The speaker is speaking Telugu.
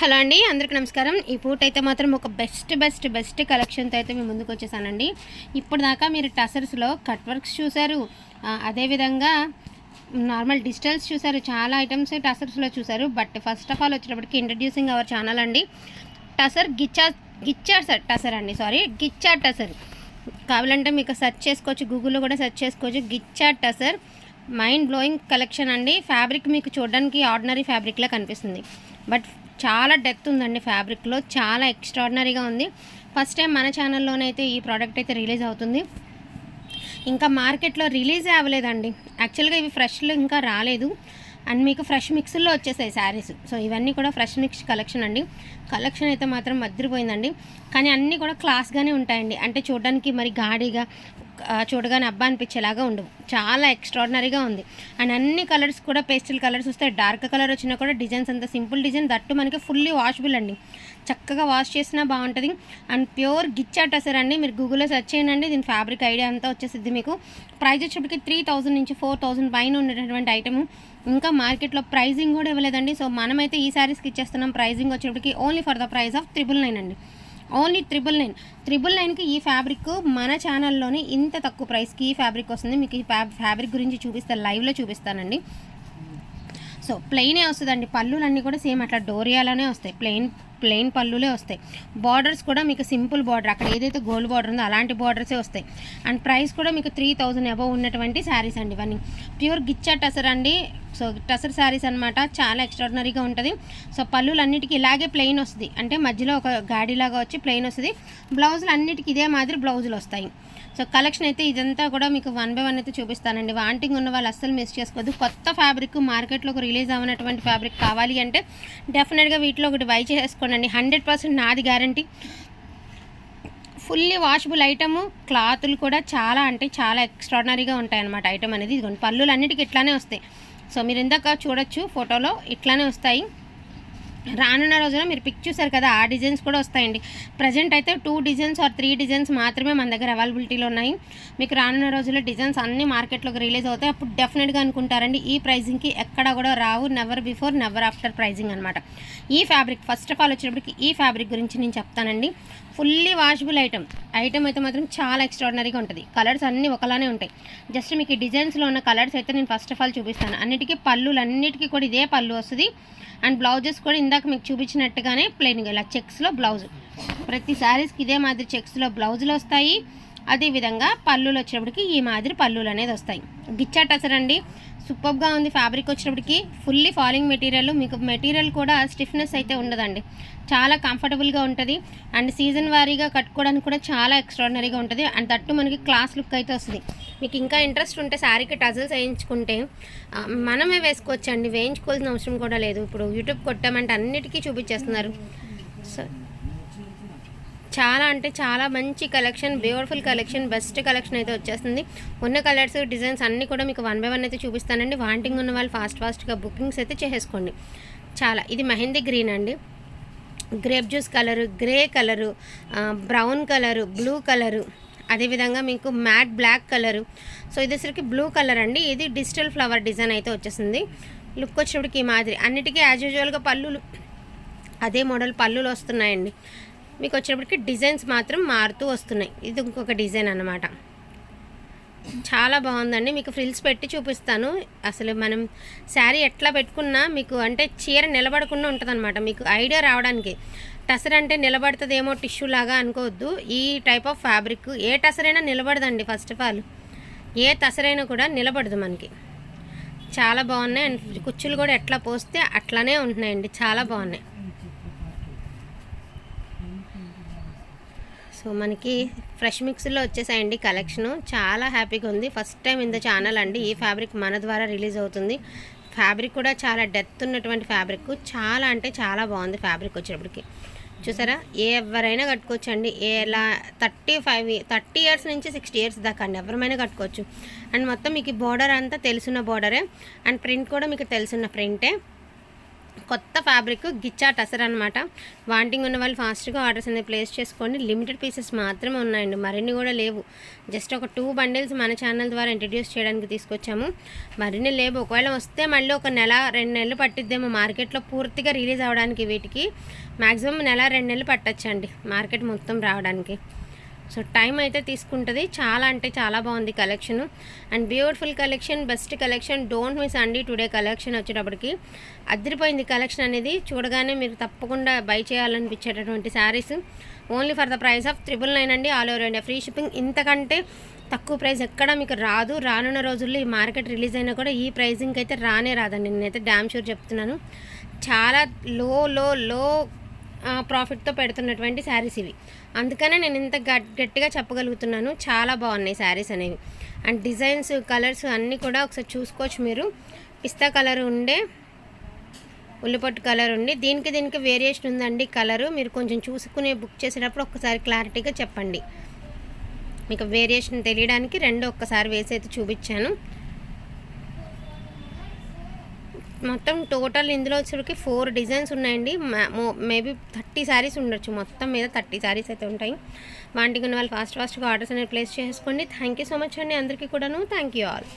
హలో అండి అందరికి నమస్కారం. ఈ పూట అయితే మాత్రం ఒక బెస్ట్ బెస్ట్ బెస్ట్ కలెక్షన్తో అయితే మేము ముందుకు వచ్చేసానండి. ఇప్పుడు దాకా మీరు టసర్స్లో కట్ వర్క్స్ చూశారు. అదేవిధంగా నార్మల్ డిజిటల్స్ చూశారు. చాలా ఐటమ్స్ టసర్స్లో చూశారు. బట్ ఫస్ట్ ఆఫ్ ఆల్ వచ్చేటప్పటికి ఇంట్రడ్యూసింగ్ అవర్ ఛానల్ అండి. టసర్ గిచ్చా గిచ్చార్ సార్ టసర్ అండి సారీ గిచ్చార్ టసర్. కావాలంటే మీకు సెర్చ్ చేసుకోవచ్చు గూగుల్లో కూడా సెర్చ్ చేసుకోవచ్చు. గిచ్చార్ టసర్ మైండ్ బ్లోయింగ్ కలెక్షన్ అండి. ఫ్యాబ్రిక్ మీకు చూడడానికి ఆర్డినరీ ఫ్యాబ్రిక్లా కనిపిస్తుంది. బట్ చాలా డెప్త్ ఉందండి ఫ్యాబ్రిక్లో. చాలా ఎక్స్ట్రాడినరీగా ఉంది. ఫస్ట్ టైం మన ఛానల్లోనైతే ఈ ప్రోడక్ట్ అయితే రిలీజ్ అవుతుంది. ఇంకా మార్కెట్లో రిలీజే అవ్వలేదండి. యాక్చువల్గా ఇవి ఫ్రెష్లు ఇంకా రాలేదు. అండ్ మీకు ఫ్రెష్ మిక్స్లో వచ్చేసాయి శారీస్. సో ఇవన్నీ కూడా ఫ్రెష్ మిక్స్ కలెక్షన్ అండి. కలెక్షన్ అయితే మాత్రం మద్దిరిపోయిందండి కానీ అన్నీ కూడా క్లాస్గానే ఉంటాయండి. అంటే చూడడానికి మరి గాడిగా చూడగానే అబ్బా అనిపించేలాగా ఉండవు. చాలా ఎక్స్ట్రాడినరీగా ఉంది. అండ్ అన్ని కలర్స్ కూడా పేస్టల్ కలర్స్ వస్తాయి. డార్క్ కలర్ వచ్చినా కూడా డిజైన్స్ అంత సింపుల్ డిజైన్ దట్టు మనకి ఫుల్లీ వాషబుల్ అండి. చక్కగా వాష్ చేసినా బాగుంటుంది. అండ్ ప్యూర్ గిచ్చా టసర్ అండి. మీరు గూగుల్లో సెర్చ్ చేయండి. దీని ఫ్యాబ్రిక్ ఐడియా అంతా వచ్చేసింది మీకు. ప్రైజ్ వచ్చేప్పటికి త్రీ థౌజండ్ నుంచి ఫోర్ థౌజండ్ పైన ఉండేటటువంటి ఐటమ్ ఇంకా మార్కెట్లో ప్రైజింగ్ కూడా ఇవ్వలేదండి. సో మనమైతే ఈ శారీస్కి ఇచ్చేస్తున్నాం. ప్రైజింగ్ వచ్చేప్పటికి only for the price of triple nine అండి. Only triple nine. ట్రిపుల్ నైన్కి ఈ ఫ్యాబ్రిక్ మన ఛానల్లోనే ఇంత తక్కువ ప్రైస్కి ఈ ఫ్యాబ్రిక్ వస్తుంది. మీకు ఈ ఫ్యాబ్ ఫ్యాబ్రిక్ గురించి చూపిస్తాను లైవ్లో చూపిస్తానండి. సో ప్లెయినే వస్తుందండి. పళ్ళులన్నీ కూడా సేమ్ అట్లా డోరియాలోనే వస్తాయి. ప్లెయిన్ ప్లెయిన్ పళ్ళులే వస్తాయి. బార్డర్స్ కూడా మీకు సింపుల్ బార్డర్ అక్కడ ఏదైతే గోల్డ్ బార్డర్ ఉందో అలాంటి బార్డర్సే వస్తాయి. అండ్ ప్రైస్ కూడా మీకు త్రీ థౌజండ్ అబవ్ ఉన్నటువంటి శారీస్ అండి ఇవన్నీ. ప్యూర్ గిచ్చట్ అసరండి. అండి సో టసర్ శారీస్ అనమాట చాలా ఎక్స్ట్రాడినరీగా ఉంటుంది. సో పళ్ళులు అన్నిటికీ ఇలాగే ప్లెయిన్ వస్తుంది. అంటే మధ్యలో ఒక గాడిలాగా వచ్చి ప్లెయిన్ వస్తుంది. బ్లౌజులు అన్నిటికీ ఇదే మాదిరి బ్లౌజులు వస్తాయి. సో కలెక్షన్ అయితే ఇదంతా కూడా మీకు వన్ బై వన్ అయితే చూపిస్తానండి. వాంటింగ్ ఉన్న వాళ్ళు అస్సలు మిస్ చేసుకోవద్దు. కొత్త ఫ్యాబ్రిక్ మార్కెట్లోకి రిలీజ్ అవ్వనటువంటి ఫ్యాబ్రిక్ కావాలి అంటే డెఫినెట్గా వీటిలో ఒకటి వై చేసుకోండి హండ్రెడ్ పర్సెంట్ నాది గ్యారంటీ ఫుల్లీ వాషబుల్ ఐటము క్లాతులు కూడా చాలా అంటే చాలా ఎక్స్ట్రాడినరీగా ఉంటాయి అన్నమాట ఐటమ్ అనేది. ఇదిగోండి పళ్ళులు అన్నిటికీ ఇట్లానే వస్తాయి. సో మీరు ఇందాక చూడొచ్చు ఫోటోలో ఇట్లానే వస్తాయి. రానున్న రోజున మీరు పిక్ చూసారు కదా ఆ డిజైన్స్ కూడా వస్తాయండి. ప్రజెంట్ అయితే two designs or three designs మాత్రమే మన దగ్గర అవైలబిలిటీలో ఉన్నాయి. మీకు రానున్న రోజుల్లో డిజైన్స్ అన్ని మార్కెట్లోకి రిలీజ్ అవుతాయి. అప్పుడు డెఫినెట్గా అనుకుంటారండి ఈ ప్రైజింగ్కి ఎక్కడ కూడా రావు never before never after pricing అనమాట ఈ ఫ్యాబ్రిక్ ఫస్ట్ ఆఫ్ ఆల్ వచ్చినప్పటికి ఈ ఫ్యాబ్రిక్ గురించి నేను చెప్తానండి. ఫుల్లీ వాషబుల్ ఐటమ్ ఐటమ్ అయితే మాత్రం చాలా ఎక్స్ట్రాడినరీగా ఉంటుంది. కలర్స్ అన్నీ ఒకలానే ఉంటాయి. జస్ట్ మీకు ఈ డిజైన్స్లో ఉన్న కలర్స్ అయితే నేను ఫస్ట్ ఆఫ్ ఆల్ చూపిస్తాను. అన్నిటికీ పళ్ళులు అన్నిటికీ కూడా ఇదే పళ్ళు వస్తుంది. అండ్ బ్లౌజెస్ కూడా ఇందాక మీకు చూపించినట్టుగానే ప్లెయిన్గా ఇలా చెక్స్లో బ్లౌజ్ ప్రతి శారీస్కి ఇదే మాదిరి చెక్స్లో బ్లౌజులు వస్తాయి. అదేవిధంగా పళ్ళులు వచ్చినప్పటికి ఈ మాదిరి పళ్ళులు అనేది వస్తాయి. గిచ్చాట అసలు అండి సూపర్గా ఉంది ఫ్యాబ్రిక్ వచ్చినప్పటికి ఫుల్లీ ఫాలింగ్ మెటీరియల్ మీకు మెటీరియల్ కూడా స్టిఫ్నెస్ అయితే ఉండదండి. చాలా కంఫర్టబుల్గా ఉంటుంది. అండ్ సీజన్ వారీగా కట్టుకోవడానికి కూడా చాలా ఎక్స్ట్రాడినరీగా ఉంటుంది. అండ్ తట్టు మనకి క్లాస్ లుక్ అయితే వస్తుంది. మీకు ఇంకా ఇంట్రెస్ట్ ఉంటే శారీకి టజల్స్ వేయించుకుంటే మనమే వేసుకోవచ్చండి. వేయించుకోవాల్సిన అవసరం కూడా లేదు. ఇప్పుడు యూట్యూబ్ కొట్టామంటే అన్నిటికీ చూపించేస్తున్నారు. సో చాలా అంటే చాలా మంచి collection beautiful collection best collection అయితే వచ్చేస్తుంది. ఉన్న కలర్స్ డిజైన్స్ అన్నీ కూడా మీకు వన్ బై వన్ అయితే చూపిస్తానండి. వాంటింగ్ ఉన్న వాళ్ళు ఫాస్ట్ ఫాస్ట్గా బుకింగ్స్ అయితే చేసేసుకోండి. చాలా ఇది మెహందీ గ్రీన్ అండి. Grape juice colour grey colour brown colour blue colour అదేవిధంగా మీకు మ్యాట్ బ్లాక్ కలరు. సో ఇది బ్లూ కలర్ అండి. ఇది డిజిటల్ ఫ్లవర్ డిజైన్ అయితే వచ్చేసింది. లుక్ వచ్చేటికి ఈ మాదిరి. అన్నిటికీ యాజ్ యూజువల్గా పళ్ళులు అదే మోడల్ పళ్ళులు వస్తున్నాయండి. మీకు వచ్చేటప్పటికి డిజైన్స్ మాత్రం మారుతూ వస్తున్నాయి. ఇది ఇంకొక డిజైన్ అన్నమాట. చాలా బాగుందండి. మీకు ఫ్రిల్స్ పెట్టి చూపిస్తాను. అసలు మనం శారీ ఎట్లా పెట్టుకున్నా మీకు అంటే చీర నిలబడకుండా ఉంటుంది మీకు ఐడియా రావడానికి. టసర్ అంటే నిలబడుతుందేమో టిష్యూ లాగా అనుకోవద్దు. ఈ టైప్ ఆఫ్ ఫ్యాబ్రిక్ ఏ టసరైనా నిలబడదండి ఫస్ట్ ఆఫ్ ఆల్ ఏ టసరైనా కూడా నిలబడదు మనకి. చాలా బాగున్నాయి అండ్ కుచ్చులు కూడా ఎట్లా పోస్తే అట్లానే ఉంటున్నాయండి. చాలా బాగున్నాయి. సో మనకి ఫ్రెష్ మిక్స్లో వచ్చేసాయండి కలెక్షన్ చాలా హ్యాపీగా ఉంది. First time in the channel అండి. ఈ ఫ్యాబ్రిక్ మన ద్వారా రిలీజ్ అవుతుంది. ఫ్యాబ్రిక్ కూడా చాలా డెప్త్ ఉన్నటువంటి ఫ్యాబ్రిక్ చాలా అంటే చాలా బాగుంది ఫ్యాబ్రిక్ వచ్చేటప్పటికి. చూసారా? ఎవరైనా కట్టుకోవచ్చు అండి ఎలా థర్టీ ఫైవ్ థర్టీ ఇయర్స్ నుంచి సిక్స్టీ ఇయర్స్ దాకా అండి. ఎవరమైనా కట్టుకోవచ్చు. అండ్ మొత్తం మీకు బార్డర్ అంతా తెలిసిన బార్డరే. అండ్ ప్రింట్ కూడా మీకు తెలిసిన ప్రింటే. కొత్త ఫ్యాబ్రిక్ గిచ్చా టసర్ అనమాట వాంటింగ్ ఉన్న వాళ్ళు ఫాస్ట్గా ఆర్డర్స్ అనేది ప్లేస్ చేసుకోండి. లిమిటెడ్ పీసెస్ మాత్రమే ఉన్నాయండి. మరిన్ని కూడా లేవు. జస్ట్ ఒక టూ బండిల్స్ మన ఛానల్ ద్వారా ఇంట్రడ్యూస్ చేయడానికి తీసుకొచ్చాము. మరిన్ని లేవు. ఒకవేళ వస్తే మళ్ళీ ఒక నెల రెండు నెలలు పట్టిద్దేమో మార్కెట్లో పూర్తిగా రిలీజ్ అవ్వడానికి వీటికి. మ్యాక్సిమం నెల రెండు నెలలు పట్టచ్చండి. మార్కెట్ మొత్తం రావడానికి. సో టైం అయితే తీసుకుంటుంది. చాలా అంటే చాలా బాగుంది collection. And beautiful collection best collection don't miss అండి టుడే కలెక్షన్ వచ్చేటప్పటికి. అదిరిపోయింది కలెక్షన్ అనేది. చూడగానే మీరు తప్పకుండా buy చేయాలనిపించేటటువంటి saris. Only for the price of triple nine అండి all over India. Free shipping ఇంతకంటే తక్కువ ప్రైస్ ఎక్కడ మీకు రాదు. రానున్న రోజుల్లో ఈ మార్కెట్ రిలీజ్ అయినా కూడా ఈ ప్రైజింగ్ అయితే రానే రాదండి. నేనైతే డ్యామ్ షూర్ చెప్తున్నాను. చాలా లో లో లో ప్రాఫిట్తో పెడుతున్నటువంటి శారీస్ ఇవి. అందుకనే నేను ఇంత గట్టిగా చెప్పగలుగుతున్నాను. చాలా బాగున్నాయి శారీస్ అనేవి. అండ్ డిజైన్స్ కలర్స్ అన్నీ కూడా ఒకసారి చూసుకోవచ్చు మీరు. పిస్తా కలర్ ఉండే ఉల్లిపొట్టు కలర్ ఉండి. దీనికి దీనికి వేరియేషన్ ఉందండి కలరు. మీరు కొంచెం చూసుకుని బుక్ చేసేటప్పుడు ఒక్కసారి క్లారిటీగా చెప్పండి. మీకు వేరియేషన్ తెలియడానికి రెండు ఒక్కసారి వేసి అయితే చూపించాను. మొత్తం టోటల్ ఇందులో వచ్చరికి ఫోర్ డిజైన్స్ ఉన్నాయండి. మేబీ థర్టీ శారీస్ ఉండొచ్చు. మొత్తం మీద థర్టీ శారీస్ అయితే ఉంటాయి. వాటికి ఉన్న వాళ్ళు ఫాస్ట్ ఫాస్ట్గా ఆర్డర్స్ అనేది ప్లేస్ చేసుకోండి. థ్యాంక్ యూ సో మచ్ అండి అందరికీ కూడాను. Thank you all.